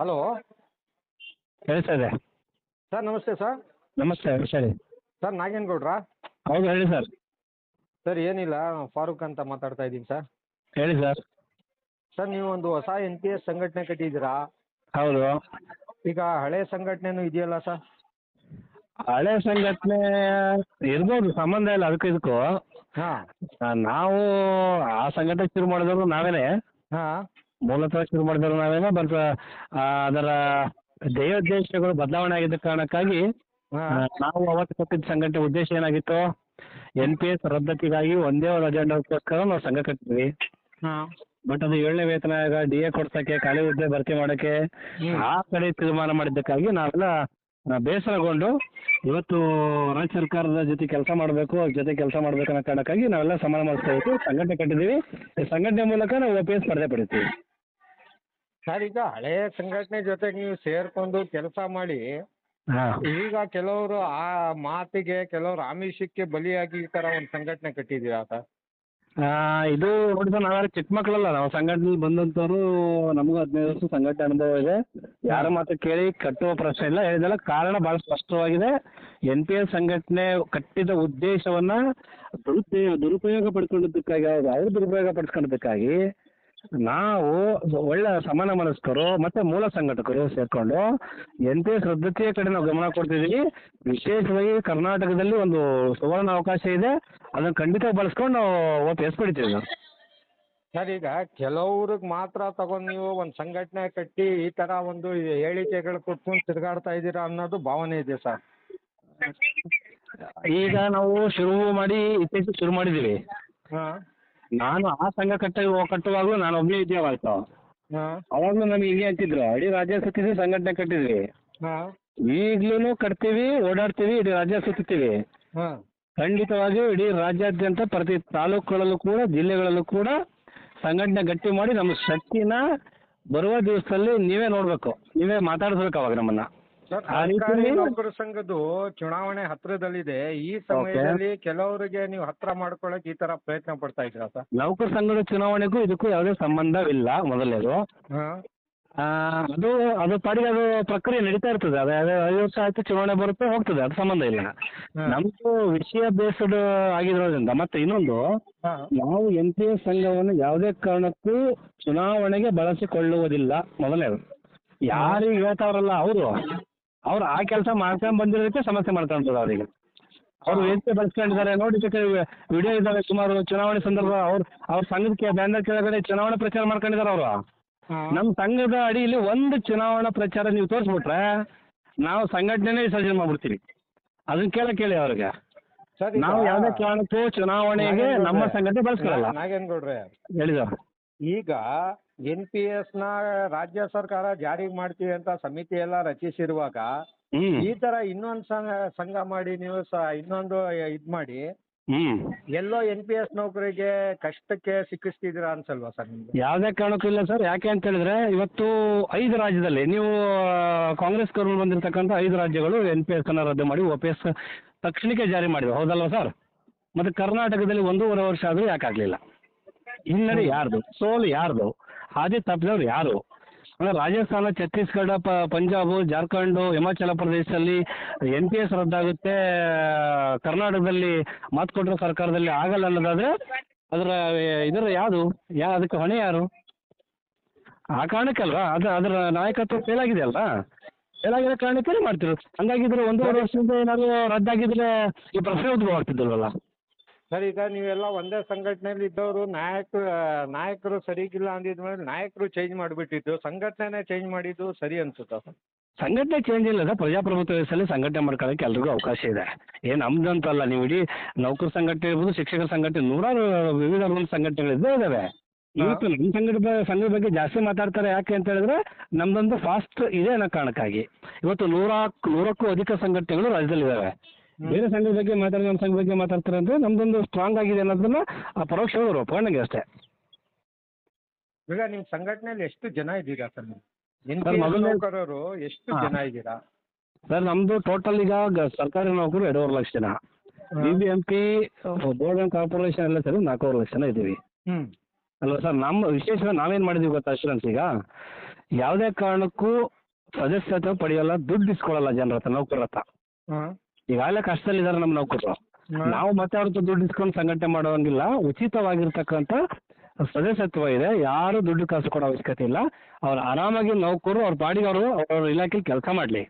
Hello. ಕೇಳಿಸ್ತಾ ಇದೆ sir ನಮಸ್ತೆ ಸರ್. ನಮಸ್ತೆ ಹೇಳಿ ಸರ್ ನಾಗೇನಗೌಡ್ರಾ? ಹೌದು ಹೇಳಿ ಸರ್. ಸರ್ ಏನಿಲ್ಲ ಫಾರೂಕ್ ಅಂತ ಮಾತಾಡ್ತಾ ಇದ್ದೀನಿ ಸರ್. ಹೇಳಿ ಸರ್. ಸರ್ ನೀವು ಒಂದು ಹೊಸ ಎನ್ ಪಿ ಎಸ್ ಸಂಘಟನೆ ಕಟ್ಟಿದ್ದೀರಾ? ಹೌದು. ಈಗ ಹಳೆ ಸಂಘಟನೆನೂ ಇದೆಯಲ್ಲ ಸರ್? ಹಳೆ ಸಂಘಟನೆ ಇರ್ಬೋದು ಸಂಬಂಧ ಇಲ್ಲ ಅದಕ್ಕೂ ಇದಕ್ಕೂ. ಹಾಂ. ಆ, ನಾವು ಆ ಸಂಘಟನೆ ಶುರು ಮಾಡಿದವರು ನಾವೇನೆ. ಹಾಂ. ಮೂಲತಃ ಶುರು ಮಾಡಿದ್ರು ನಾವೇನೋ ಬಟ್ ಅದರ ಧ್ಯೇಯೋದ್ದೇಶಗಳು ಬದಲಾವಣೆ ಆಗಿದ್ದ ಕಾರಣಕ್ಕಾಗಿ ನಾವು ಅವತ್ತು ಕೊಟ್ಟಿದ್ದ ಸಂಘಟನೆ ಉದ್ದೇಶ ಏನಾಗಿತ್ತು? ಎನ್ ಪಿ ಎಸ್ ರದ್ದತಿಗಾಗಿ ಒಂದೇ ಒಂದು ಅಜೆಂಡಾಕ್ಕೋಸ್ಕರ ನಾವು ಸಂಘ ಕಟ್ಟಿದ್ವಿ. ಬಟ್ ಅದು ಏಳನೇ ವೇತನ ಆಯೋಗ ಡಿ ಎ ಕೊಡ್ಸಕ್ಕೆ ಖಾಲಿ ಹುದ್ದೆ ಭರ್ತಿ ಮಾಡೋಕ್ಕೆ ಆ ಕಡೆ ತೀರ್ಮಾನ ಮಾಡಿದ್ದಕ್ಕಾಗಿ ನಾವೆಲ್ಲ ಬೇಸರಗೊಂಡು ಇವತ್ತು ರಾಜ್ಯ ಸರ್ಕಾರದ ಜೊತೆ ಕೆಲಸ ಮಾಡಬೇಕು ಅವ್ರ ಜೊತೆ ಕೆಲಸ ಮಾಡಬೇಕು ಅನ್ನೋ ಕಾರಣಕ್ಕಾಗಿ ನಾವೆಲ್ಲ ಸಮಾನ ಮಾಡಿಸ್ಕೋಬೇಕು ಸಂಘಟನೆ ಕಟ್ಟಿದ್ದೀವಿ. ಈ ಸಂಘಟನೆ ಮೂಲಕ ನಾವು ಓ ಪಿ ಎಸ್ ಸ್ಪರ್ಧೆ ಪಡಿತೀವಿ ಸರ್ ಈಗ ಹಳೆ ಸಂಘಟನೆ ಜೊತೆಗೆ ನೀವು ಸೇರ್ಕೊಂಡು ಕೆಲಸ ಮಾಡಿ ಹಾಂ. ಈಗ ಕೆಲವರು ಆ ಮಾತಿಗೆ ಕೆಲವರು ಆಮಿಷಕ್ಕೆ ಬಲಿಯಾಗಿ ಈ ತರ ಒಂದು ಸಂಘಟನೆ ಕಟ್ಟಿದ್ದೀರಾ ಸರ್? ಇದು ನೋಡಿ ಸರ್ ನಾವ್ಯಾರು ಚಿಕ್ಕ ಮಕ್ಕಳಲ್ಲ ನಾವು ಸಂಘಟನೆಯಲ್ಲಿ ಬಂದಂಥವ್ರು ನಮಗೂ ಹದಿನೈದು ವರ್ಷ ಸಂಘಟನೆ ಅನುಭವ ಇದೆ. ಯಾರ ಮಾತು ಕೇಳಿ ಕಟ್ಟುವ ಪ್ರಶ್ನೆ ಇಲ್ಲ ಹೇಳಿದೆಲ್ಲ ಕಾರಣ ಬಹಳ ಸ್ಪಷ್ಟವಾಗಿದೆ. ಎನ್ ಪಿ ಎಸ್ ಸಂಘಟನೆ ಕಟ್ಟಿದ ಉದ್ದೇಶವನ್ನ ದುರುಪಯೋಗ ದುರುಪಯೋಗ ಪಡ್ಕೊಂಡಿದ್ದಕ್ಕಾಗಿ ಅವ್ರು ಅವ್ರು ದುರುಪಯೋಗ ಪಡಿಸ್ಕೊಂಡಿದ್ದಕ್ಕಾಗಿ ನಾವು ಒಳ್ಳೆ ಸಮಾನ ಮನಸ್ಕರು ಮತ್ತೆ ಮೂಲ ಸಂಘಟಕರು ಸೇರ್ಕೊಂಡು ಎನ್ ಪಿ ಎಸ್ ರದ್ದತಿಯ ಕಡೆ ನಾವು ಗಮನ ಕೊಡ್ತಿದ್ದೀವಿ ವಿಶೇಷವಾಗಿ ಕರ್ನಾಟಕದಲ್ಲಿ ಒಂದು ಸುವರ್ಣ ಅವಕಾಶ ಇದೆ. ಅದನ್ನ ಖಂಡಿತ ಬಳಸ್ಕೊಂಡು ನಾವು ಓಟ್ ಎಸ್ ಪಡಿತೀವಿ ಸರ್ ಈಗ ಕೆಲವ್ರಿಗೆ ಮಾತ್ರ ತಗೊಂಡ್ ನೀವು ಒಂದು ಸಂಘಟನೆ ಕಟ್ಟಿ ಈ ತರ ಒಂದು ಹೇಳಿಕೆಗಳು ಕೊಟ್ಕೊಂಡು ತಿರುಗಾಡ್ತಾ ಇದ್ದೀರಾ ಅನ್ನೋದು ಭಾವನೆ ಇದೆ ಸರ್. ಈಗ ನಾವು ಶುರು ಮಾಡಿ ಇತ್ತೀಚೆಗೆ ಶುರು ಮಾಡಿದೀವಿ. ಹಾಂ. ನಾನು ಆ ಸಂಘ ಕಟ್ಟ ಕಟ್ಟುವಾಗಲೂ ನಾನು ಒಬ್ಬನೇ ಇದ್ದೆ ಆವತ್ತು. ಹಾಂ. ಅವಾಗಲೂ ನಮಗೆ ಹಿಂಗೆ ಅಂತಿದ್ರು ಇಡೀ ರಾಜ್ಯ ಸುತ್ತಿದ್ರೆ ಸಂಘಟನೆ ಕಟ್ಟಿದ್ವಿ. ಹಾಂ. ಈಗಲೂ ಕಟ್ತೀವಿ ಓಡಾಡ್ತೀವಿ ಇಡೀ ರಾಜ್ಯ ಸುತ್ತೀವಿ ಹಾಂ. ಖಂಡಿತವಾಗಿಯೂ ಇಡೀ ರಾಜ್ಯಾದ್ಯಂತ ಪ್ರತಿ ತಾಲೂಕುಗಳಲ್ಲೂ ಕೂಡ ಜಿಲ್ಲೆಗಳಲ್ಲೂ ಕೂಡ ಸಂಘಟನೆ ಗಟ್ಟಿ ಮಾಡಿ ನಮ್ಮ ಶಕ್ತಿನ ಬರುವ ದಿವಸದಲ್ಲಿ ನೀವೇ ನೋಡಬೇಕು. ನೀವೇ ಮಾತಾಡಿಸ್ಬೇಕು ಅವಾಗ ನಮ್ಮನ್ನ. ಸರ್ಕಾರಿ ನೌಕರ ಸಂಘದ್ದು ಚುನಾವಣೆ ಹತ್ರದಲ್ಲಿದೆ. ಈ ಸಮಯದಲ್ಲಿ ಕೆಲವರಿಗೆ ನೀವು ಹತ್ರ ಮಾಡ್ಕೊಳಕ್ ಈ ತರ ಪ್ರಯತ್ನ ಪಡ್ತಾ ಇದ್ದೀರಾ ಸರ್? ನೌಕರ ಸಂಘದ ಚುನಾವಣೆಗೂ ಇದಕ್ಕೂ ಯಾವುದೇ ಸಂಬಂಧವಿಲ್ಲ ಮೊದಲೇದು ಆ, ಅದು ಅದು ಪಾಡಿಗೆ ಅದು ಪ್ರಕ್ರಿಯೆ ನಡೀತಾ ಇರ್ತದೆ. ಅದೇ ಅದೇ ಐದು ವರ್ಷ ಆಯ್ತು ಚುನಾವಣೆ ಬರುತ್ತೆ ಹೋಗ್ತದೆ ಅದು ಸಂಬಂಧ ಇಲ್ಲ. ನಮ್ದು ವಿಷಯ ಬೇಸಡ್ ಆಗಿರೋದ್ರಿಂದ ಮತ್ತೆ ಇನ್ನೊಂದು ನಾವು ಎನ್ ಪಿ ಎಸ್ ಸಂಘವನ್ನು ಯಾವುದೇ ಕಾರಣಕ್ಕೂ ಚುನಾವಣೆಗೆ ಬಳಸಿಕೊಳ್ಳುವುದಿಲ್ಲ ಮೊದಲನೇದು. ಯಾರಿಗೆ ಹೇಳ್ತಾವ್ರಲ್ಲ ಅವರು. ಅವ್ರು ಆ ಕೆಲಸ ಮಾಡ್ಕೊಂಡ್ ಬಂದಿರೋದಕ್ಕೆ ಸಮಸ್ಯೆ ಮಾಡ್ಕೊಂತದ ಅವರಿಗೆ ಅವ್ರು ವೇದಿಕೆ ಬಳಸ್ಕೊಂಡಿದ್ದಾರೆ ನೋಡಿ ವಿಡಿಯೋ ಇದ್ದಾವೆ ಸುಮಾರು ಚುನಾವಣೆ ಸಂದರ್ಭ ಅವ್ರು ಅವ್ರ ಸಂಘಕ್ಕೆ ಬ್ಯಾನರ್ ಕೆಳಗಡೆ ಚುನಾವಣಾ ಪ್ರಚಾರ ಮಾಡ್ಕೊಂಡಿದ್ದಾರೆ ಅವರು. ನಮ್ ನಮ್ಮ ಸಂಘದ ಅಡಿಯಲ್ಲಿ ಒಂದು ಚುನಾವಣಾ ಪ್ರಚಾರ ನೀವು ತೋರಿಸ್ಬಿಟ್ರೆ ನಾವು ಸಂಘಟನೆನೇ ವಿಸರ್ಜನೆ ಮಾಡ್ಬಿಡ್ತೀವಿ. ಅದನ್ನ ಕೇಳ ಕೇಳಿ ಅವ್ರಿಗೆ. ನಾವು ಯಾವುದೇ ಕಾರಣಕ್ಕೂ ಚುನಾವಣೆಗೆ ನಮ್ಮ ಸಂಘಟನೆ ಬಳಸ್ಕೊಳ್ಳಲ್ಲ ಹೇಳಿದ್ರು ಹೇಳಿದ ಈಗ ಎನ್ ಪಿ ಎಸ್ನ ರಾಜ್ಯ ಸರ್ಕಾರ ಜಾರಿ ಮಾಡ್ತೀವಿ ಅಂತ ಸಮಿತಿ ಎಲ್ಲ ರಚಿಸಿರುವಾಗ ಈ ತರ ಇನ್ನೊಂದು ಸಂಘ ಸಂಘ ಮಾಡಿ ನೀವು ಸ ಇನ್ನೊಂದು ಇದ್ ಮಾಡಿ ಹ್ಮ್. ಎಲ್ಲೋ ಎನ್ ಪಿ ಎಸ್ ನೌಕರಿಗೆ ಕಷ್ಟಕ್ಕೆ ಸಿಕ್ಕಿಸ್ತಿದ್ದೀರಾ ಅನ್ಸಲ್ವಾ ಸರ್ ನಿಮ್ಗೆ? ಯಾವ್ದೇ ಕಾರಣಕ್ಕೂ ಇಲ್ಲ ಸರ್. ಯಾಕೆ ಅಂತ ಹೇಳಿದ್ರೆ ಇವತ್ತು ಐದು ರಾಜ್ಯದಲ್ಲಿ ನೀವು ಕಾಂಗ್ರೆಸ್ ಗೌರ್ಮೆಂಟ್ ಬಂದಿರತಕ್ಕಂತ ಐದು ರಾಜ್ಯಗಳು ಎನ್ ಪಿ ಎಸ್ ಅನ್ನ ರದ್ದು ಮಾಡಿ ಒ ಪಿ ಎಸ್ ತಕ್ಷಣಕ್ಕೆ ಜಾರಿ ಮಾಡಿದ್ರು ಹೌದಲ್ವಾ ಸರ್? ಮತ್ತೆ ಕರ್ನಾಟಕದಲ್ಲಿ ಒಂದೂವರೆ ವರ್ಷ ಆದ್ರೂ ಯಾಕಾಗ್ಲಿಲ್ಲ ಹಿನ್ನಡೆ ಯಾರ್ದು? ಸೋಲು ಯಾರ್ದು? ಹಾದಿ ತಪ್ಪಿದವ್ರು ಯಾರು? ಅಂದ್ರೆ ರಾಜಸ್ಥಾನ ಛತ್ತೀಸ್ಗಢ ಪ ಪಂಜಾಬ್ ಜಾರ್ಖಂಡ್ ಹಿಮಾಚಲ ಪ್ರದೇಶದಲ್ಲಿ ಎನ್ ಪಿ ಎಸ್ ರದ್ದಾಗುತ್ತೆ. ಕರ್ನಾಟಕದಲ್ಲಿ ಮಾತು ಕೊಟ್ಟಿರೋ ಸರ್ಕಾರದಲ್ಲಿ ಆಗಲ್ಲ ಅನ್ನೋದಾದ್ರೆ ಅದರ ಇದರ ಯಾವುದು? ಯಾ ಅದಕ್ಕೆ ಹೊಣೆ ಯಾರು? ಆ ಕಾರಣಕ್ಕಲ್ವಾ? ಅದ ಅದರ ನಾಯಕತ್ವ ಫೇಲ್ ಆಗಿದೆ ಅಲ್ವಾ? ಫೇಲ್ ಆಗಿರೋ ಕಾರಣಕ್ಕೆ ಮಾಡ್ತಿರೋದು. ಹಂಗಾಗಿದ್ರೆ ಒಂದೂವರೆ ವರ್ಷದಿಂದ ಏನಾದ್ರು ರದ್ದಾಗಿದ್ರೆ ಈ ಪ್ರಶ್ನೆ ಉದ್ಭವ ಆಗ್ತಿದ್ದಲ್ವಲ್ಲ? ಸರ್ ಈಗ ನೀವೆಲ್ಲ ಒಂದೇ ಸಂಘಟನೆಯಲ್ಲಿ ಇದ್ದವರು ನಾಯಕ ನಾಯಕರು ಸರಿಗಿಲ್ಲ ಅಂದಿದ್ಮೇಲೆ ನಾಯಕರು ಚೇಂಜ್ ಮಾಡಿಬಿಟ್ಟಿದ್ದು ಸಂಘಟನೆ ಚೇಂಜ್ ಮಾಡಿದ್ದು ಸರಿ ಅನ್ಸುತ್ತಾ? ಸರ್ ಸಂಘಟನೆ ಚೇಂಜ್ ಇಲ್ಲ ಸರ್ ಪ್ರಜಾಪ್ರಭುತ್ವ ವ್ಯವಸ್ಥೆಯಲ್ಲಿ ಸಂಘಟನೆ ಮಾಡ್ಕೊಳ್ಳೋಕೆ ಎಲ್ರಿಗೂ ಅವಕಾಶ ಇದೆ. ಏನು ನಮ್ದಂತಲ್ಲ ನೀವು ಇಡೀ ನೌಕರ ಸಂಘಟನೆ ಇರ್ಬೋದು ಶಿಕ್ಷಕರ ಸಂಘಟನೆ ನೂರಾರು ವಿವಿಧ ಒಂದು ಸಂಘಟನೆಗಳು ಇದ್ದೇ ಇದ್ದಾವೆ ಇವತ್ತು ನಮ್ಮ ಸಂಘಟದ ಸಂಘದ ಬಗ್ಗೆ ಜಾಸ್ತಿ ಮಾತಾಡ್ತಾರೆ ಯಾಕೆ ಅಂತ ಹೇಳಿದ್ರೆ ನಮ್ದೊಂದು ಫಾಸ್ಟ್ ಇದೆ ಅನ್ನೋ ಕಾರಣಕ್ಕಾಗಿ. ಇವತ್ತು ನೂರಾ ನೂರಕ್ಕೂ ಅಧಿಕ ಸಂಘಟನೆಗಳು ರಾಜ್ಯದಲ್ಲಿದ್ದಾವೆ ಬೇರೆ ಸಂಘದ ಬಗ್ಗೆ ಮಾತಾಡಿ ನಮ್ಮ ಸಂಘದ ಬಗ್ಗೆ ಮಾತಾಡ್ತಾರೆ ಅಂದ್ರೆ ನಮ್ದೊಂದು ಸ್ಟ್ರಾಂಗ್ ಆಗಿದೆ ಅನ್ನೋದನ್ನ ಆ ಪರೋಕ್ಷ ಹೇಳಿದ್ರು ಅಷ್ಟೇ. ಈಗ ನಿಮ್ಮ ಸಂಘಟನೆಯಲ್ಲಿ ಎಷ್ಟು ಜನ ಇದ್ದೀರಾ ಸರ್ ಸರ್, ಎಸ್ ನೌಕರರು ಎಷ್ಟು ಹಾ. ಜನ ಇದ್ದೀರಾ? ಸರ್ ನಮ್ದು ಟೋಟಲ್ ಈಗ ಗ- ಸರ್ಕಾರಿ ನೌಕರು ಎರಡೂವರೆ ಲಕ್ಷ ಜನ. BBMP B M P board and corporation ಎಲ್ಲ ಸರಿ ನಾಲ್ಕೂವರೆ ಲಕ್ಷ ಜನ ಇದ್ದೀವಿ. ಹ್ಮ್. ಅಲ್ವಾ ಸರ್ ನಮ್ಮ ವಿಶೇಷವಾಗಿ ನಾವೇನ್ ಮಾಡಿದೀವಿ ಗೊತ್ತಾ ಅಶ್ಯೂರೆನ್ಸ್ ಈಗ? ಯಾವುದೇ ಕಾರಣಕ್ಕೂ ಸದಸ್ಯತ್ವ ಪಡೆಯಲ್ಲ ದುಡ್ಡು ಇಸ್ಕೊಳ್ಳಲ್ಲ ಜನರ ಹತ್ರ ನೌಕರರ ಹತ್ರ. ಈಗಾಗಲೇ ಕಷ್ಟದಲ್ಲಿದ್ದಾರೆ ನಮ್ಮ ನೌಕರರು. ನಾವು ಮತ್ತೆ ಅವ್ರ ದುಡ್ಡು ಇಸ್ಕೊಂಡು ಸಂಘಟನೆ ಮಾಡೋಂಗಿಲ್ಲ ಉಚಿತವಾಗಿರ್ತಕ್ಕಂತ ಸದಸ್ಯತ್ವ ಇದೆ. ಯಾರು ದುಡ್ಡು ಕಾಸು ಕೊಡೋ ಅವಶ್ಯಕತೆ ಇಲ್ಲ. ಅವ್ರು ಆರಾಮಾಗಿ ನೌಕರು ಅವ್ರ ಪಾಡಿಗೆ ಅವರು ಅವ್ರ ಇಲಾಖೆಲಿ ಕೆಲಸ ಮಾಡಲಿ.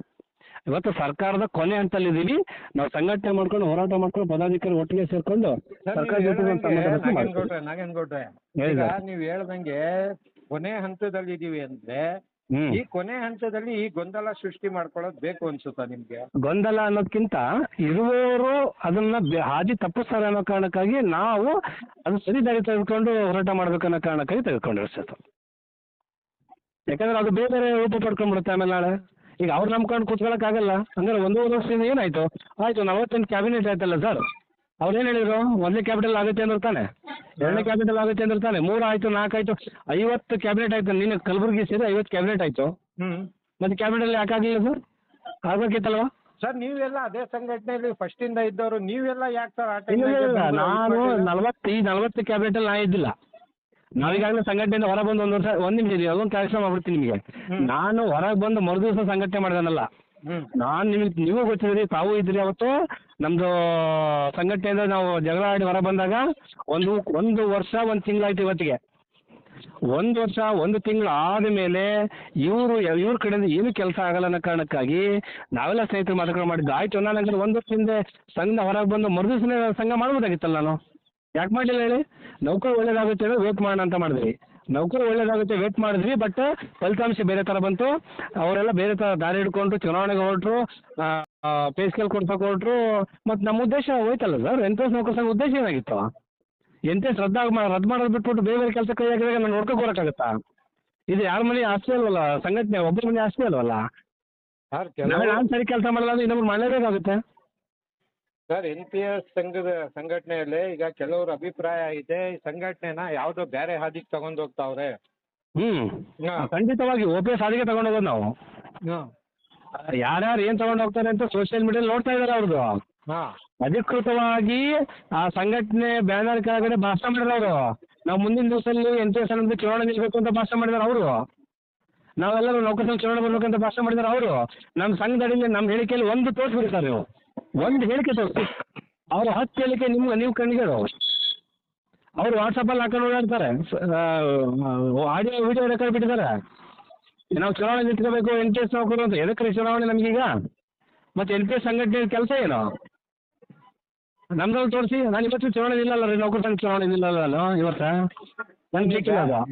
ಇವತ್ತು ಸರ್ಕಾರದ ಕೊನೆ ಹಂತಲ್ಲಿದ್ದೀವಿ ನಾವು ಸಂಘಟನೆ ಮಾಡ್ಕೊಂಡು ಹೋರಾಟ ಮಾಡ್ಕೊಂಡು ಪದಾಧಿಕಾರಿ ಒಟ್ಟಿಗೆ ಸೇರ್ಕೊಂಡು ಸರ್ಕಾರ ಜೊತೆ ನೀವು ಹೇಳ್ದಂಗೆ ಕೊನೆ ಹಂತದಲ್ಲಿ ಇದೀವಿ ಅಂದ್ರೆ ಈ ಕೊನೆ ಹಂತದಲ್ಲಿ ಈ ಗೊಂದಲ ಸೃಷ್ಟಿ ಮಾಡ್ಕೊಳ್ಳೋದು ಬೇಕು ಅನ್ಸುತ್ತಾ ನಿಮ್ಗೆ? ಗೊಂದಲ ಅನ್ನೋದಕ್ಕಿಂತ ಇರುವವರು ಅದನ್ನ ಬೆ- ಹಾದಿ ತಪ್ಪಿಸ್ತಾರೆ ಅನ್ನೋ ಕಾರಣಕ್ಕಾಗಿ ನಾವು ಅದು ಸರಿ ದಾರಿ ತೆಗೆದುಕೊಂಡು ಹೋರಾಟ ಮಾಡ್ಬೇಕು ಅನ್ನೋ ಕಾರಣಕ್ಕಾಗಿ ತೆಗೆದುಕೊಂಡಿರೋ ಸರ್ ಯಾಕಂದ್ರೆ ಅದು ಬೇರೆ ಬೇರೆ ರೂಪ ಪಡ್ಕೊಂಡ್ಬಿಡುತ್ತೆ ಆಮೇಲೆ ನಾಳೆ ಈಗ ಅವ್ರು ನಂಬ್ಕೊಂಡು ಆಗಲ್ಲ ಅಂದ್ರೆ ಒಂದೂವರೆ ವರ್ಷದಿಂದ ಏನಾಯ್ತು? ಆಯ್ತು ನಲವತ್ತೆಂಟು ಕ್ಯಾಬಿನೆಟ್ ಆಯ್ತಲ್ಲ ಸರ್. ಅವ್ರು ಏನು ಹೇಳಿದ್ರು? ಒಂದೇ ಕ್ಯಾಪಿಟಲ್ ಆಗುತ್ತೆ ಅಂದ್ರೆ ತಾನೆ. ಎರಡನೇ ಕ್ಯಾಪಿಟಲ್ ಆಗುತ್ತೆ ಅಂದ್ರೆ ತಾನೆ. ಮೂರು ಆಯ್ತು ನಾಲ್ಕು ಆಯ್ತು ಐವತ್ತು ಕ್ಯಾಬಿನೆಟ್ ಆಯ್ತು. ನೀನು ಕಲಬುರಗಿ ಸೇರಿ ಐವತ್ತು ಕ್ಯಾಬಿನೆಟ್ ಆಯ್ತು. ಮತ್ತೆ ಕ್ಯಾಬಿನೆಟ್ ಯಾಕಾಗಲಿಲ್ಲ ಸರ್? ಆಗ್ಬೇಕಿತ್ತಲ್ವಾ? ಸರ್ ನೀವೆಲ್ಲ ಅದೇ ಸಂಘಟನೆಯಲ್ಲಿ ಫಸ್ಟ್ ಇಂದ ಇದ್ದವರು ನೀವೆಲ್ಲ ಯಾಕೆ ಸರ್ ಆ ಇಲ್ಲ ಇಲ್ಲ, ಇಲ್ಲ. ನಾನು ನಲವತ್ತು ಈ ನಲವತ್ತು ಕ್ಯಾಬಿನೆಟ್ ಅಲ್ಲಿ ನಾ ಇದ್ದಿಲ್ಲ. ನಾವೀಗಾಗಲೇ ಸಂಘಟನೆಯಿಂದ ಹೊರ ಬಂದು ಒಂದು ವರ್ಷ ಒಂದು ನಿಮಿಷ ಅದೊಂದು ಕಾರ್ಯಕ್ರಮ ಮಾಡ್ಬಿಡ್ತೀನಿ ನಿಮಗೆ. ನಾನು ಹೊರಗೆ ಬಂದು ಮರುದಿವಸ ಸಂಘಟನೆ ಮಾಡಿದನಲ್ಲ. ನಾನು ನಿಮಗೆ ನೀವು ಗೊತ್ತಿದ್ರಿ ತಾವು ಇದ್ರಿ ಅವತ್ತು. ನಮ್ಮದು ಸಂಘಟನೆಯಿಂದ ನಾವು ಜಗಳ ಆಡಿ ಹೊರ ಬಂದಾಗ ಒಂದು ಒಂದು ವರ್ಷ, ಒಂದು ತಿಂಗಳಾಯ್ತು ಇವತ್ತಿಗೆ. ಒಂದು ವರ್ಷ, ಒಂದು ತಿಂಗಳು ಆದ ಮೇಲೆ ಇವರು, ಇವ್ರ ಕಡೆಯಿಂದ ಏನು ಕೆಲಸ ಆಗಲ್ಲ ಅನ್ನೋ ಕಾರಣಕ್ಕಾಗಿ ನಾವೆಲ್ಲ ಸ್ನೇಹಿತರು ಮಾತುಕತೆ ಮಾಡಿದ್ದು. ಆಯ್ತು, ನಾನು ಹಂಗಾದ್ರೆ ಒಂದು ಹಿಂದೆ ಸಂಘ ಹೊರಗೆ ಬಂದು ಮರುದಿವಸನೇ ಸಂಘ ಮಾಡ್ಬೋದಾಗಿತ್ತಲ್ಲ ನಾನು? ಯಾಕೆ ಮಾಡಲಿಲ್ಲ ಹೇಳಿ? ನೌಕರಿ ಒಳ್ಳೇದಾಗುತ್ತೆ ಅಂದ್ರೆ ವೇಟ್ ಮಾಡೋಣ ಅಂತ ಮಾಡಿದ್ವಿ. ನೌಕರು ಒಳ್ಳೇದಾಗುತ್ತೆ ವೇಟ್ ಮಾಡಿದ್ವಿ ಬಟ್ ಫಲಿತಾಂಶ ಬೇರೆ ಥರ ಬಂತು. ಅವರೆಲ್ಲ ಬೇರೆ ಥರ ದಾರಿ ಹಿಡ್ಕೊಂಡ್ರು ಚುನಾವಣೆಗೆ ಹೊರಟ್ರು ಪೇ ಸ್ಕೇಲ್ ಕೊಡ್ಸೋಕೆ ಹೊರಟ್ರು ಮತ್ತು ನಮ್ಮ ಉದ್ದೇಶ ಹೋಯ್ತಲ್ಲ ಸರ್ ಎನ್ ಪಿ ಎಸ್ ನೌಕರ ಸಂಘ ಉದ್ದೇಶ ಏನಾಗಿತ್ತು? ಎನ್ ಪಿ ಎಸ್ ರದ್ದು ರದ್ದು ಮಾಡೋದು ಬಿಟ್ಬಿಟ್ಟು ಬೇರೆ ಬೇರೆ ಕೆಲಸ ಕೈ ಹಾಕಿದಾಗ ನಾನು ನೋಡ್ಕೊಂಡು ಬರೋಕ್ಕಾಗತ್ತಾ? ಇದು ಯಾರ ಮನೆ ಆಸ್ತಿ ಅಲ್ವಲ್ಲ ಸಂಘಟನೆ ಒಬ್ಬರ ಮನೆ ಆಸ್ತಿ ಅಲ್ವಲ್ಲ? ನಾನು ಸರಿ ಕೆಲಸ ಮಾಡಲ್ಲ ಅಂದ್ರೆ ಇನ್ನೊಬ್ರು ಮಾಡಲೇಬೇಕಾಗುತ್ತೆ. ಸರ್ ಎನ್ ಪಿ ಎಸ್ ಸಂಘದ ಸಂಘಟನೆಯಲ್ಲಿ ಈಗ ಕೆಲವ್ರ ಅಭಿಪ್ರಾಯ ಇದೆ. ಈ ಸಂಘಟನೆನ ಯಾವುದೋ ಬೇರೆ ಹಾದಿಗೆ ತಗೊಂಡು ಹೋಗ್ತಾವ್ರೆ. ಹ್ಮ್. ಹಾ. ಖಂಡಿತವಾಗಿ ಒ ಪಿ ಎಸ್ ಹಾದಿಗೆ ತಗೊಂಡು ಹೋಗೋದು ನಾವು. ಯಾರ್ಯಾರು ಏನ್ ತಗೊಂಡು ಹೋಗ್ತಾರೆ ಅಂತ ಸೋಷಿಯಲ್ ಮೀಡಿಯಾ ನೋಡ್ತಾ ಇದಾರೆ ಅವ್ರದ್ದು ಹಾ. ಅಧಿಕೃತವಾಗಿ ಆ ಸಂಘಟನೆ ಬ್ಯಾನರ್ ಕೆಳಗಡೆ ಭಾಷಣ ಮಾಡಿದ್ರು ಅವರು. ನಾವು ಮುಂದಿನ ದಿವಸದಲ್ಲಿ ಎನ್ ಪಿ ಎಸ್ ಅನ್ನೋದು ಚುನಾವಣೆ ನಿಲ್ಬೇಕು ಅಂತ ಭಾಷಣ ಮಾಡಿದಾರೆ ಅವರು. ನಾವೆಲ್ಲರೂ ನೌಕರಿ ಚುನಾವಣೆ ಬರ್ಬೇಕಂತ ಭಾಷಣ ಮಾಡಿದಾರೆ ಅವರು. ನಮ್ಮ ಸಂಘದಡಿಯಲ್ಲಿ ನಮ್ಮ ಹೇಳಿಕೆಯಲ್ಲಿ ಒಂದು ತೋರಿಸ್ಬಿಡ್ತಾರೆ ನೀವು ಒಂದು ಹೇಳಿಕೆ ತೋರಿಸಿ ಅವ್ರ ಹತ್ತು ಹೇಳಿಕೆ ನಿಮ್ಗೆ ನೀವು ಕಣ್ಣಿಗೆ ಅವರು ವಾಟ್ಸಪ್ಪಲ್ಲಿ ಹಾಕೊಂಡು ಓಡಾಡ್ತಾರೆ. ಆಡಿಯೋ ವಿಡಿಯೋ ರೆಕಾರ್ಡ್ ಬಿಟ್ಟಿದ್ದಾರೆ. ನಾವು ಚುನಾವಣೆ ನಿಂತ್ಕೋಬೇಕು ಎನ್ ಪಿ ಎಸ್ ನೌಕರು ಅಂತ ಎದಕ್ಕೆ ರೀ ಚುನಾವಣೆ ನಮಗೀಗ? ಮತ್ತೆ ಎನ್ ಪಿ ಎಸ್ ಸಂಘಟನೆ ಕೆಲಸ ಏನು? ನಮ್ದ್ರಲ್ಲಿ ತೋರಿಸಿ ನಾನು ಇವತ್ತು ಚುನಾವಣೆ ನಿಲ್ಲಲ್ಲ ರೀ ನೌಕರ ಸಂಘ ಚುನಾವಣೆ ನಿಲ್ಲಲ್ಲ ನಾನು ಇವತ್ತು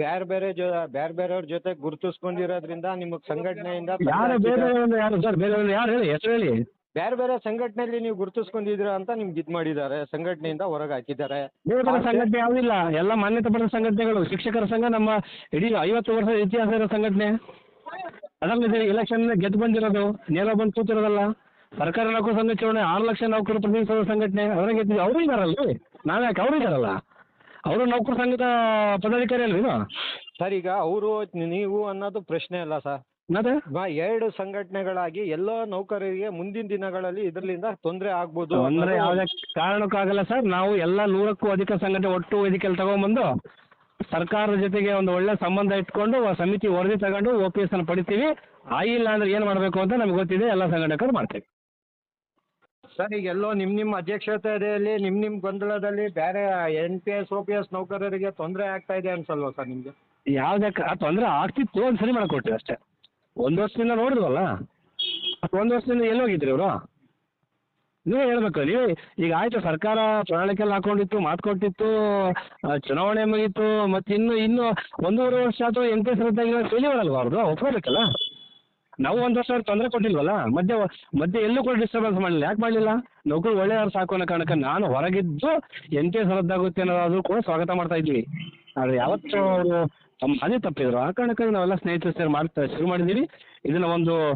ಬೇರೆ ಬೇರೆ ಜೊ ಬೇರೆ ಬೇರೆಯವ್ರ ಜೊತೆ ಗುರುತಿಸ್ಕೊಂಡಿರೋದ್ರಿಂದ ನಿಮಗೆ ಸಂಘಟನೆಯಿಂದ ಯಾರು ಬೇರೆ ಯಾರು? ಸರ್ ಬೇರೆ ಯಾರು ಹೇಳಿ ಹೆಸರು ಹೇಳಿ. ಬೇರೆ ಬೇರೆ ಸಂಘಟನೆಯಲ್ಲಿ ನೀವು ಗುರುತಿಸ್ಕೊಂಡಿದ್ದೀರಾ ಅಂತ ನಿಮ್ಗೆ ಇದ್ ಮಾಡಿದ್ದಾರೆ ಸಂಘಟನೆಯಿಂದ ಹೊರಗೆ ಹಾಕಿದ್ದಾರೆ ಬೇರೆ ಬೇರೆ ಸಂಘಟನೆ ಯಾವುದಿಲ್ಲ ಎಲ್ಲ ಮಾನ್ಯತೆ ಪಡೆದ ಸಂಘಟನೆಗಳು ಶಿಕ್ಷಕರ ಸಂಘ ನಮ್ಮ ಇಡೀ ಐವತ್ತು ವರ್ಷದ ಇತಿಹಾಸ ಇರೋ ಸಂಘಟನೆ. ಅದರಲ್ಲಿ ಎಲೆಕ್ಷನ್ ಗೆದ್ದು ಬಂದಿರೋದು ನೇರ ಬಂದು ಕೂತಿರೋದಲ್ಲ. ಸರ್ಕಾರ ನೌಕರ ಸಂಘ ಚುನಾವಣೆ ಆರು ಲಕ್ಷ ನೌಕರ ಪ್ರತಿನಿಧಿಸೋ ಸಂಘಟನೆ ಅವರೇ ಗೆದ್ದಿದ್ದು ಅವರು ಇದಾರಲ್ಲ. ನಾವ್ ಯಾಕೆ ಅವರು ಇದ್ದಾರಲ್ಲ ಅವರು ನೌಕರ ಸಂಘದ ಪದಾಧಿಕಾರಿ ಅಲ್ರಿ ಇದು ಸರ್ ಈಗ ಅವರು ನೀವು ಅನ್ನೋದು ಪ್ರಶ್ನೆ ಅಲ್ಲ ಸರ್. ಬಾ ಎರಡು ಸಂಘಟನೆಗಳಾಗಿ ಎಲ್ಲ ನೌಕರರಿಗೆ ಮುಂದಿನ ದಿನಗಳಲ್ಲಿ ಇದರಿಂದ ತೊಂದರೆ ಆಗ್ಬೋದು ಅಂದ್ರೆ ಯಾವುದೇ ಕಾರಣಕ್ಕಾಗಲ್ಲ ಸರ್. ನಾವು ಎಲ್ಲ ನೂರಕ್ಕೂ ಅಧಿಕ ಸಂಘಟನೆ ಒಟ್ಟು ವೇದಿಕೆಯಲ್ಲಿ ತಗೊಂಡ್ಬಂದು ಸರ್ಕಾರದ ಜೊತೆಗೆ ಒಂದು ಒಳ್ಳೆ ಸಂಬಂಧ ಇಟ್ಕೊಂಡು ಆ ಸಮಿತಿ ವರದಿ ತಗೊಂಡು ಒ ಪಿ ಎಸ್ ಅನ್ನು ಪಡಿತೀವಿ. ಆಗಿಲ್ಲ ಅಂದ್ರೆ ಏನು ಮಾಡಬೇಕು ಅಂತ ನಮ್ಗೆ ಗೊತ್ತಿದೆ. ಎಲ್ಲ ಸಂಘಟಕರು ಮಾಡ್ತೀವಿ. ಸರ್ ಈಗ ಎಲ್ಲೋ ನಿಮ್ಮ ನಿಮ್ಮ ಅಧ್ಯಕ್ಷತೆಯಲ್ಲಿ ನಿಮ್ಮ ನಿಮ್ಮ ಗೊಂದಲದಲ್ಲಿ ಬೇರೆ N P S O P S ನೌಕರರಿಗೆ ತೊಂದರೆ ಆಗ್ತಾ ಇದೆ ಅನ್ಸಲ್ವಾ ಸರ್ ನಿಮಗೆ? ಯಾವುದೇ ತೊಂದ್ರೆ ತೊಂದರೆ ಆಗ್ತಿತ್ತು ಒಂದು ಸರಿ ಅಷ್ಟೇ. ಒಂದು ವರ್ಷದಿಂದ ನೋಡಿದ್ವಲ್ಲ? ಒಂದು ವರ್ಷದಿಂದ ಎಲ್ಲಿ ಹೋಗಿದ್ರಿ ಇವರು? ನೀವೇ ಹೇಳ್ಬೇಕು, ನೀವೇ ಈಗ ಆಯ್ತು ಸರ್ಕಾರ ಪ್ರಣಾಳಿಕೆಯಲ್ಲಿ ಹಾಕೊಂಡಿತ್ತು, ಮಾತು ಕೊಟ್ಟಿತ್ತು ಚುನಾವಣೆ ಮುಗೀತು, ಮತ್ತೆ ಇನ್ನು ಇನ್ನು ಒಂದೂವರೆ ವರ್ಷ ಆಯ್ತು ಎನ್ ಪಿ ಎಸ್ ರದ್ದಾಗಿರೋ ಫೇಲ್ಯೂರ್ ಅವ್ರದ್ದು ಒಪ್ಕೋಬೇಕಲ್ಲ? ನಾವು ಒಂದು ವರ್ಷ ಅವ್ರಿಗೆ ತೊಂದರೆ ಕೊಟ್ಟಿಲ್ವಲ್ಲ? ಮಧ್ಯೆ ಮಧ್ಯೆ ಎಲ್ಲೂ ಕೂಡ ಡಿಸ್ಟರ್ಬೆನ್ಸ್ ಮಾಡಲಿಲ್ಲ. ಯಾಕೆ ಮಾಡಲಿಲ್ಲ? ನೌಕರು ಒಳ್ಳೆಯವ್ರು ಸಾಕು ಅನ್ನೋ ಕಾರಣಕ್ಕೆ ನಾನು ಹೊರಗಿದ್ದು ಎನ್ ಪಿ ಎಸ್ ರದ್ದಾಗುತ್ತೆ ಅನ್ನೋದಾದ್ರೂ ಕೂಡ ಸ್ವಾಗತ ಮಾಡ್ತಾ ಇದ್ವಿ. ಆದ್ರೆ ಯಾವತ್ತೂ ಅವರು ಅದೇ ತಪ್ಪಿದ್ರು ಆ ಕಾರಣಕ್ಕಾಗಿ ನಾವೆಲ್ಲ ಸ್ನೇಹಿತರು ಸೇರಿ ಮಾಡ್ತಾ ಶುರು ಮಾಡಿದ್ದೀವಿ. ಇದನ್ನ ಒಂದು